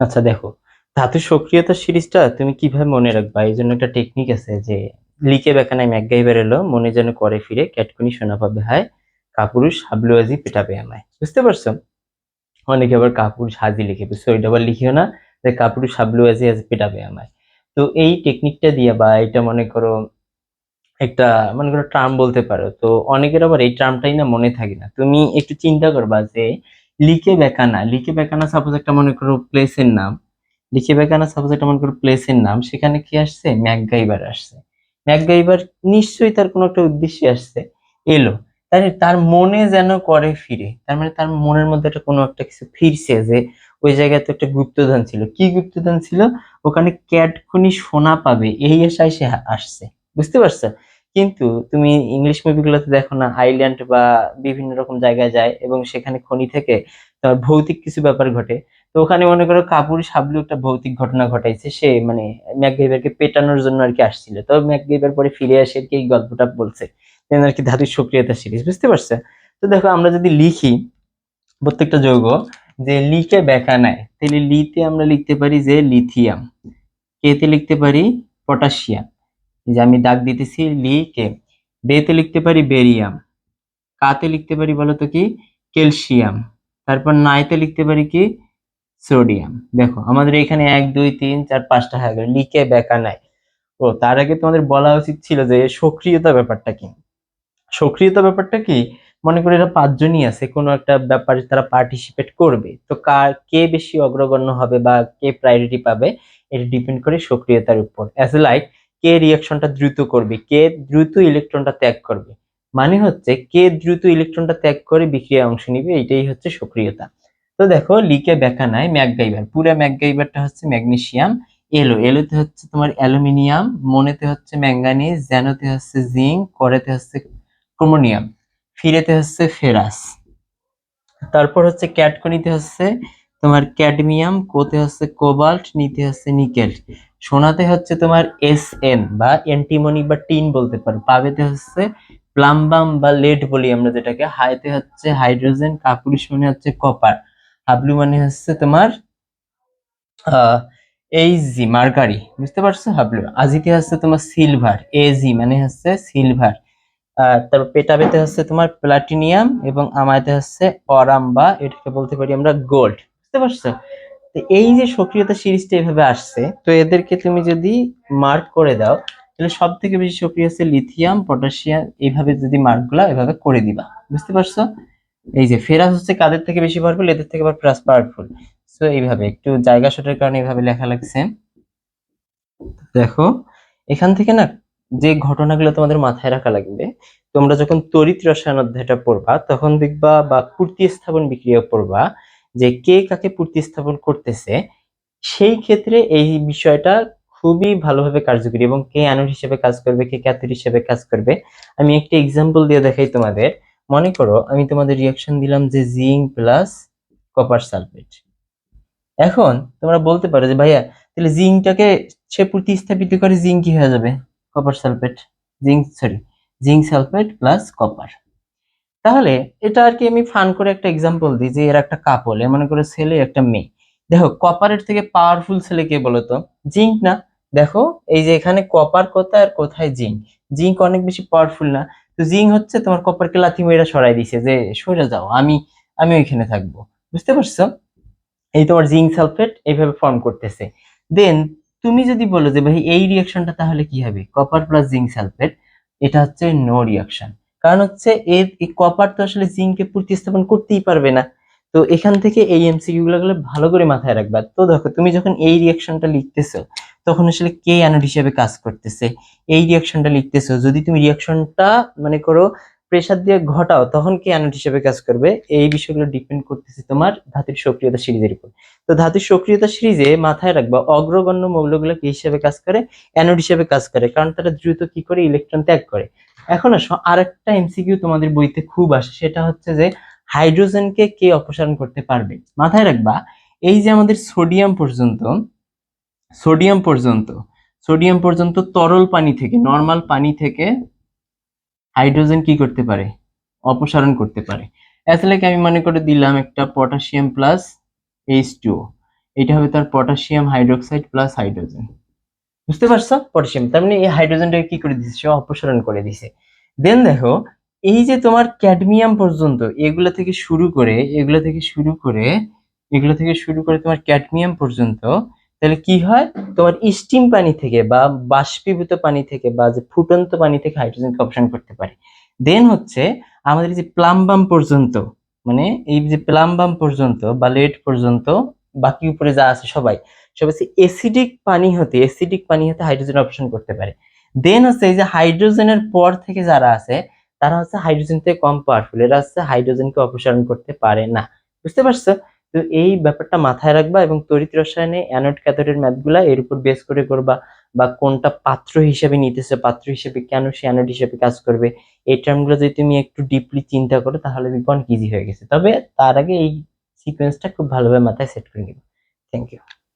আচ্ছা দেখো। ধাতু সক্রিয়তা সিরিজটা তুমি কীভাবে মনে রাখবা? এই জন্য একটা টেকনিক আছে যে, লিখে বেখানায় ম্যাকগাইবার এলো মনে যেন করে ফিরে, ক্যাটকুনি শোনা পাবে হায়, কাপুরুষ হাবলুয়াজি পেটাবে আমায়। বুঝতে পারছ? অনেকে আবার কাপুরুষ হাজি লিখে বুঝছ ওইটা আবার লিখিও না, যে কাপুরুষ হাবলুয়াজি আজ পেটাবে আমায়। তো এই টেকনিকটা দিয়ে বা এটা মনে করো একটা, মনে করো ট্রাম বলতে পারো, তো অনেকের আবার এই ট্রামটাই না মনে থাকে না। তুমি একটু চিন্তা করবা যে লিকে বেকানা লিকে বেকানা সাপোজ একটা মনে করো প্লেসের নাম, লিখে বেকানা সাপোজ একটা মনে করো প্লেসের নাম, সেখানে কি আসছে? ম্যাকগাইবার আসছে। ম্যাকগাইবার নিশ্চয়ই তার কোনো একটা উদ্দেশ্যে আসছে। এলো। তাই তার মনে যেন করে ফিরে। তার মানে তার মনের মধ্যে একটা কোনো একটা কিছু ফিরছে যে ওই জায়গায় তো একটা গুপ্তধন ছিল। কি গুপ্তধন ছিল? ওখানে ক্যাটখুনি সোনা পাবে, এই আশায় সে আসছে। বুঝতে পারছ? কিন্তু তুমি ইংলিশ মুভিগুলোতে দেখো না আইল্যান্ড বা বিভিন্ন রকম জায়গায় যায় এবং সেখানে খনি থেকে তোমার ভৌতিক কিছু ব্যাপার ঘটে। তো ওখানে মনে করো কাপুর সাবলু একটা ভৌতিক ঘটনা ঘটাইছে, সে মানে ম্যাকগেইবারকে পেটানোর জন্য আর কি আসছিল। তো ম্যাকগেইবার পরে ফিরে আসে আর কি এই গল্পটা বলছে আর কি ধাতুর সক্রিয়তা সিরিজ বুঝতে পারছে? তো দেখো আমরা যদি লিখি প্রত্যেকটা যৌগ, যে লিকে ব্যাখ্যা নেয়, তাহলে লিতে আমরা লিখতে পারি যে লিথিয়াম কেতে লিখতে পারি? পটাশিয়াম যে আমি দাগ দিতেছি লি কে বেতে লিখতে পারি বেরিয়াম। কাতে লিখতে পারি বলতো কি? ক্যালসিয়াম। তারপর নাইতে লিখতে পারি কি? সোডিয়াম। দেখো, আমাদের এখানে এক, দুই, তিন, চার, পাঁচটা হয়ে গেল। লিকে বেকা নাই। ও, তার আগে তোমাদের বলা উচিত ছিল যে সক্রিয়তা ব্যাপারটা কি? সক্রিয়তা ব্যাপারটা কি? মনে করি এরা পাঁচজনই আছে, কোনো একটা ব্যাপারে তারা পার্টিসিপেট করবে। তো কার, কে বেশি অগ্রগণ্য হবে বা কে প্রায়োরিটি পাবে, এটা ডিপেন্ড করে সক্রিয়তার উপর। অ্যাজ এ লাইক কে রিয়াকশনটা দ্রুত করবে, কে দ্রুত ইলেকট্রনটা ত্যাগ করবে? মানে হচ্ছে কে দ্রুত ইলেকট্রনটা ত্যাগ করে বিক্রিয়ায় অংশ নিবে এটাই হচ্ছে সক্রিয়তা। তো দেখো লিকে ব্যাখ্যা নাই ম্যাকগাইবার পুরো ম্যাকগাইবারটা হচ্ছে ম্যাগনেসিয়াম, এলো। এলোতে হচ্ছে তোমার অ্যালুমিনিয়াম, মনেতে হচ্ছে ম্যাঙ্গানিজ, জ্যানোতে হচ্ছে জিঙ্ক, করেতে হচ্ছে ক্রোমোনিয়াম, ফিরেতে হচ্ছে ফেরাস। তারপর হচ্ছে ক্যাটকনিতে হচ্ছে তোমার ক্যাডমিয়াম, কোতে হচ্ছে কোবাল্ট, নিতে হচ্ছে নিকেল। সোনাতে হচ্ছে তোমার এস এন বা অ্যান্টিমনি বা টিন বলতে পারো। পাবেতে হচ্ছে প্লাম্বাম বা লেড বলি আমরা যেটাকে। হাইতে হচ্ছে হাইড্রোজেন, কাপুরুষ মানে হচ্ছে কপার। হাবলু মানে হচ্ছে তোমার এই জি মার্কারি বুঝতে পারছ? হাবলু। আজিতে হচ্ছে তোমার সিলভার এজি মানে হচ্ছে সিলভার। তারপর পেটাবেতে হচ্ছে তোমার প্লাটিনিয়াম এবং আমায়তে হচ্ছে অরাম বা এটাকে বলতে পারি আমরা গোল্ড। বুঝতে পারছ? তো এই যে সক্রিয়তা সিরিজটা এভাবে আসছে, তো এদেরকে তুমি যদি মার্ক করে দাও, তাহলে সব থেকে বেশি সক্রিয় হচ্ছে লিথিয়াম পটাশিয়াম এইভাবে যদি মার্কগুলা এভাবে করে দিবা। বুঝতে পারছ? এই যে ফেরাস হচ্ছে কাদের থেকে বেশি পাওয়ারফুল এদের থেকে আবার প্লাস পাওয়ারফুল সো এইভাবে একটু জায়গা শটের কারণে এইভাবে লেখা লাগছে। দেখো, এখান থেকে না যে ঘটনাগুলো তোমাদের মাথায় রাখা লাগবে, তোমরা যখন তড়িৎ রসায়ন অধ্যায়টা পড়বা, তখন দেখবা বা পূর্তি স্থাপন বিক্রিয়া পড়বা যে কে কাকে পূর্তি স্থাপন করতেছে, সেই ক্ষেত্রে এই বিষয়টা খুবই ভালোভাবে কার্যকরী এবং কে অ্যানোড হিসেবে কাজ করবে, কে ক্যাথোড হিসেবে কাজ করবে। আমি একটি এক্সাম্পল দিয়ে দেখাই তোমাদের। মনে করো, আমি তোমাদের রিয়াকশন দিলাম যে জিঙ্ক প্লাস কপার সালফেট এখন তোমরা বলতে পারো যে, ভাইয়া, তাহলে জিঙ্কটাকে সে প্রতিস্থাপিত করে জিঙ্ক কি হয়ে যাবে? Copper sulphate zinc sorry zinc sulphate plus copper তাহলে এটা আর কি আমি ফান করে একটা এক্সাম্পল দিই যে এর একটা কাপল মনে করে ছেলে একটা মেয়ে। দেখো কপারের থেকে পাওয়ারফুল ছেলে কে বলতো? জিঙ্ক না? দেখো, এই যে এখানে কপার কোথায় আর কোথায় জিঙ্ক? জিঙ্ক অনেক বেশি পাওয়ারফুল না। তো জিঙ্ক হচ্ছে তোমার কপারকে লাথি মেয়েরা সরাই দিছে যে, সরে যাও, আমি আমি ওইখানে থাকব। বুঝতে পারছ? এই তোমার জিঙ্ক সালফেট এইভাবে ফর্ম করতেছে। দেন তুমি যদি বলো যে, ভাই, এই রিয়াকশনটা তাহলে কি হবে? কপার প্লাস জিঙ্ক সালফেট, এটা হচ্ছে নো রিয়াকশন কারণ হচ্ছে এর এই কপার তো আসলে জিঙ্ককে প্রতিস্থাপন করতেই পারবে না। তো এখান থেকে এই এমসিকিউ গুলো ভালো করে মাথায় রাখবা। তো দেখো, তুমি যখন এই রিয়াকশনটা লিখতেছো, তখন আসলে কে অ্যানোড হিসেবে কাজ করতেছে। এই রিয়াকশনটা লিখতেছো, যদি তুমি রিয়াকশনটা মানে করো প্রেসার দিয়ে ঘটাও, তখন কে অ্যানোড হিসেবে কাজ করবে। এই বিষয়গুলো ডিপেন্ড করতেছে তোমার ধাতুর সক্রিয়তা সিরিজের উপর। তো ধাতুর সক্রিয়তা সিরিজে মাথায় রাখবা, অগ্রগণ্য মৌলগুলো কি হিসেবে কাজ করে অ্যানোড হিসেবে কাজ করে। কারণ তারা দ্রুত কি করে? ইলেকট্রন ত্যাগ করে। এখন আসো, আরেকটা এমসিকিউ তোমাদের বইতে খুব আসে, সেটা হচ্ছে যে হাইড্রোজেনকে কে অপসারণ করতে পারবে? মাথায় রাখবা, এই যে আমাদের সোডিয়াম পর্যন্ত সোডিয়াম পর্যন্ত সোডিয়াম পর্যন্ত তরল পানি থেকে নর্মাল পানি থেকে হাইড্রোজেন কি করতে পারে? অপসারণ করতে পারে। অ্যাজ লাইক আমি মনে করে দিলাম একটা পটাশিয়াম প্লাস এইচ টু এটা হবে তার পটাশিয়াম হাইড্রোক্সাইড প্লাস হাইড্রোজেন। বুঝতে পারছ? পটাশিয়াম। তার মানে এই হাইড্রোজেনটাকে কি করে দিছে? অপসারণ করে দিছে। দেন দেখো, এই যে তোমার ক্যাডমিয়াম পর্যন্ত, এগুলো থেকে শুরু করে, এগুলো থেকে শুরু করে, এগুলো থেকে শুরু করে তোমার ক্যাডমিয়াম পর্যন্ত, তাহলে কি হয়? তোমার স্টিম পানি থেকে বা বাষ্পীভূত পানি থেকে বা যে ফুটন্ত পানি থেকে হাইড্রোজেনকে অপসারণ করতে পারে। দেন হচ্ছে আমাদের যে প্লাম্বাম পর্যন্ত মানে এই যে প্লাম্বাম পর্যন্ত বা লেট পর্যন্ত বাকি উপরে যা আছে সবাই, সব হচ্ছে এসিডিক পানি হতে এসিডিক পানি হতে হাইড্রোজেন অপসারণ করতে পারে। দেন হচ্ছে এই যে হাইড্রোজেনের পর থেকে যারা আছে, তারা হচ্ছে হাইড্রোজেন থেকে কম পাওয়ারফুল এরা হচ্ছে হাইড্রোজেনকে অপসারণ করতে পারে না। বুঝতে পারছ? তো এই ব্যাপারটা মাথায় রাখবা এবং তড়িৎ রসায়নে অ্যানোড ক্যাথোডের ম্যাথগুলা এর উপর বেস করে করবা, বা কোনটা পাত্র হিসেবে নিতেছে, পাত্র হিসেবে কেন সে অ্যানোড হিসেবে কাজ করবে, এই টার্মগুলো যদি তুমি একটু ডিপলি চিন্তা করো, তাহলে দেখবে অনেক ইজি হয়ে গেছে। তবে তার আগে এই সিকোয়েন্সটা খুব ভালোভাবে মাথায় সেট করে নিবে। Thank you